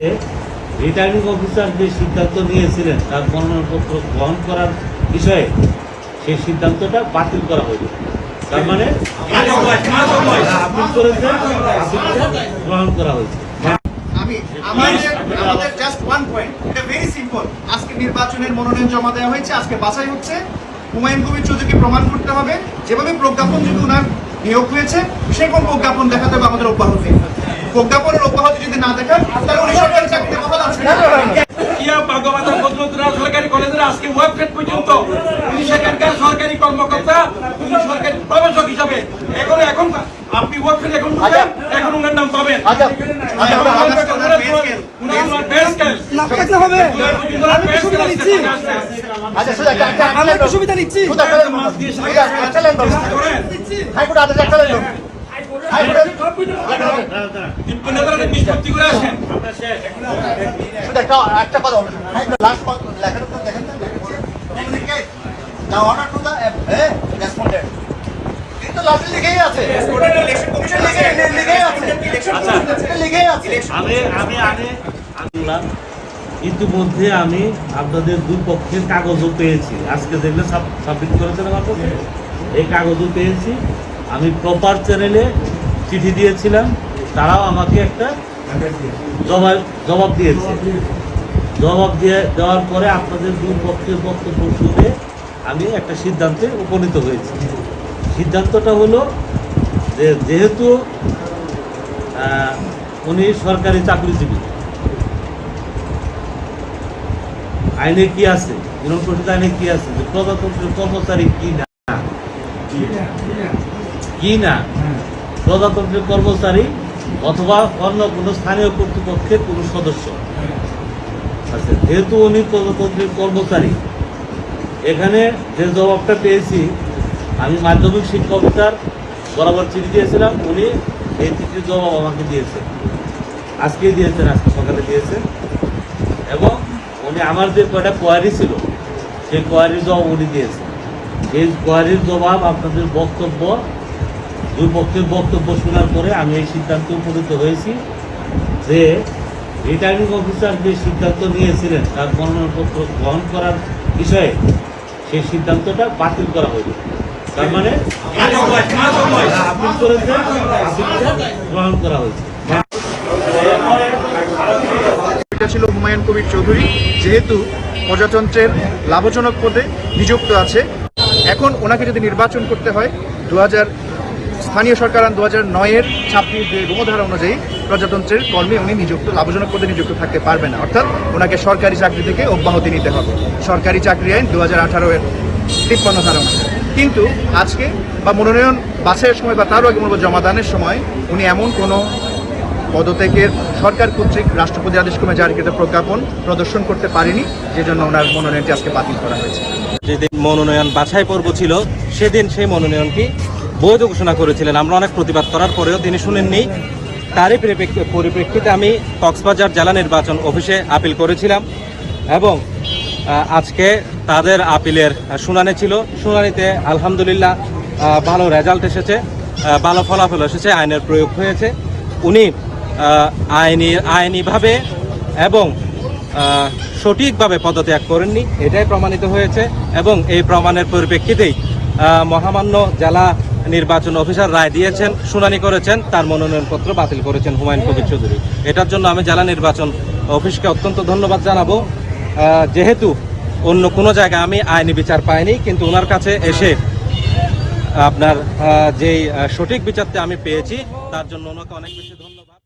Returning officer যে সিদ্ধান্ত নিয়েছিলেন, তার মনোনয়নপত্র গ্রহণ করার বিষয়ে সেই সিদ্ধান্তটা বাতিল করা হইল। তার মানে গ্রহণ করা হয়েছে। আমাদের জাস্ট ওয়ান পয়েন্ট এটা ভেরি সিম্পল আজকে নির্বাচনের মনোনয়ন জমা দেওয়া হয়েছে, আজকে বাছাই হচ্ছে। হুমায়ুন কবির চৌধুরীকে প্রমাণ করতে হবে। যেভাবে প্রজ্ঞাপন যদি ওনার নিয়োগ হয়েছে। সেরকম প্রজ্ঞাপন দেখাতে হবে আমাদের অব্যাহতি প্রজ্ঞাপনের অব্যাহতি যদি না দেখায় তাহলে উনি সরকারি চাকরিতে বহাল আছে। সরকারি কলেজের আজকে ওয়েবসাইট পর্যন্ত উনি সেখানকার সরকারি কর্মকর্তা উনি সরকারি প্রবেশক হিসাবে। এখন এখন আপনি ওয়েবসাইট এখন এখন উনার নাম পাবেন। নিচ্ছি শুধু একটা লাইন বলুন। ঠিক আছে, একটা লাইন বলুন। করেন। হাইকোর্টে আদেশ একটা একটা একটা কথা কথা লেখাটা দেখেন the order to the eh, respondent. এই তো লিখেই আছে। লিখেই আছে। লিখেই আছে। আমি আমি আমি বললাম, ইতিমধ্যে আমি আপনাদের দুই পক্ষের কাগজও পেয়েছি। আজকে দেখলে সাবমিট করেছেন আমার এই কাগজও পেয়েছি। আমি প্রপার চ্যানেলে চিঠি দিয়েছিলাম। তারাও আমাকে একটা জবাব জবাব দিয়েছে। জবাব দিয়ে দেওয়ার পরে আপনাদের দুই পক্ষের বক্তব্য শুনে আমি একটা সিদ্ধান্তে উপনীত হয়েছি। সিদ্ধান্তটা হলো যে যেহেতু উনি সরকারি চাকরিজীবী আইনে কি আছে? বিনোদ পরিষদ আইনে কি আছে? যে প্রজাতন্ত্রের কর্মচারী কি না? কি না? প্রজাতন্ত্রের কর্মচারী অথবা অন্য কোনো স্থানীয় কর্তৃপক্ষের কোনো সদস্য। আচ্ছা যেহেতু উনি প্রজাতন্ত্রের কর্মচারী, এখানে যে জবাবটা পেয়েছি, আমি মাধ্যমিক শিক্ষা অফিসার বরাবর চিঠি দিয়েছিলাম, উনি এই চিঠির জবাব আমাকে দিয়েছেন। আজকেই দিয়েছেন, আজকে সকালে দিয়েছেন। এবং উনি আমার যে কয়টা কোয়ারি ছিল? সেই কোয়ারির জবাব উনি দিয়েছেন। সেই কোয়ারির জবাব আপনাদের বক্তব্য দুই পক্ষের বক্তব্য শোনার পরে আমি এই সিদ্ধান্তে উপনীত হয়েছি যে রিটার্নিং অফিসার যে সিদ্ধান্ত নিয়েছিলেন তার মনোনয়নপত্র গ্রহণ করার বিষয়ে সেই সিদ্ধান্তটা বাতিল করা হইল তার মানে গ্রহণ করা হয়েছে। ছিল হুমায়ুন কবির চৌধুরী, যেহেতু প্রজাতন্ত্রের লাভজনক পদে নিযুক্ত আছে। এখন ওনাকে যদি নির্বাচন করতে হয় দু হাজার স্থানীয় সরকার আইন দু হাজার নয়ের ছাব্বিশ রোমধারা অনুযায়ী প্রজাতন্ত্রের কর্মে উনি নিযুক্ত, লাভজনক পদে নিযুক্ত থাকতে পারবে না। অর্থাৎ ওনাকে সরকারি চাকরি থেকে অব্যাহতি নিতে হবে। সরকারি চাকরি আইন দু হাজার আঠারো এর তিপ্পান্ন ধারা কিন্তু আজকে বা মনোনয়ন বাছাইয়ের সময় বা তারও আগে মূলত জমাদানের সময় উনি এমন কোনো পদত্যাগের সরকার কর্তৃক রাষ্ট্রপতি আদেশক্রমে জারিকৃত প্রজ্ঞাপন প্রদর্শন করতে পারেনি যে জন্য ওনার মনোনয়নটি আজকে বাতিল করা হয়েছে। যেদিন মনোনয়ন বাছাই পর্ব ছিল, সেদিন সেই মনোনয়নটি বৈধ ঘোষণা করেছিলেন। আমরা অনেক প্রতিবাদ করার পরেও তিনি শুনেননি। তারই পরিপ্রেক্ষি- পরিপ্রেক্ষিতে আমি কক্সবাজার জেলা নির্বাচন অফিসে আপিল করেছিলাম এবং আজকে তাদের আপিলের শুনানি ছিল। শুনানিতে আলহামদুলিল্লাহ ভালো রেজাল্ট এসেছে ভালো ফলাফল এসেছে, আইনের প্রয়োগ হয়েছে। উনি আইনি, আইনিভাবে এবং সঠিকভাবে পদত্যাগ করেননি, এটাই প্রমাণিত হয়েছে এবং এই প্রমাণের পরিপ্রেক্ষিতেই মহামান্য জেলা নির্বাচন অফিসার রায় দিয়েছেন, শুনানি করেছেন, তার মনোনয়নপত্র বাতিল করেছেন হুমায়ুন কবির চৌধুরী। এটার জন্য আমি জেলা নির্বাচন অফিসকে অত্যন্ত ধন্যবাদ জানাব। যেহেতু অন্য কোনো জায়গায় আমি আইনি বিচার পাইনি, কিন্তু ওনার কাছে এসে আপনার যেই সঠিক বিচারটা আমি পেয়েছি, তার জন্য ওনাকে অনেক বেশি ধন্যবাদ।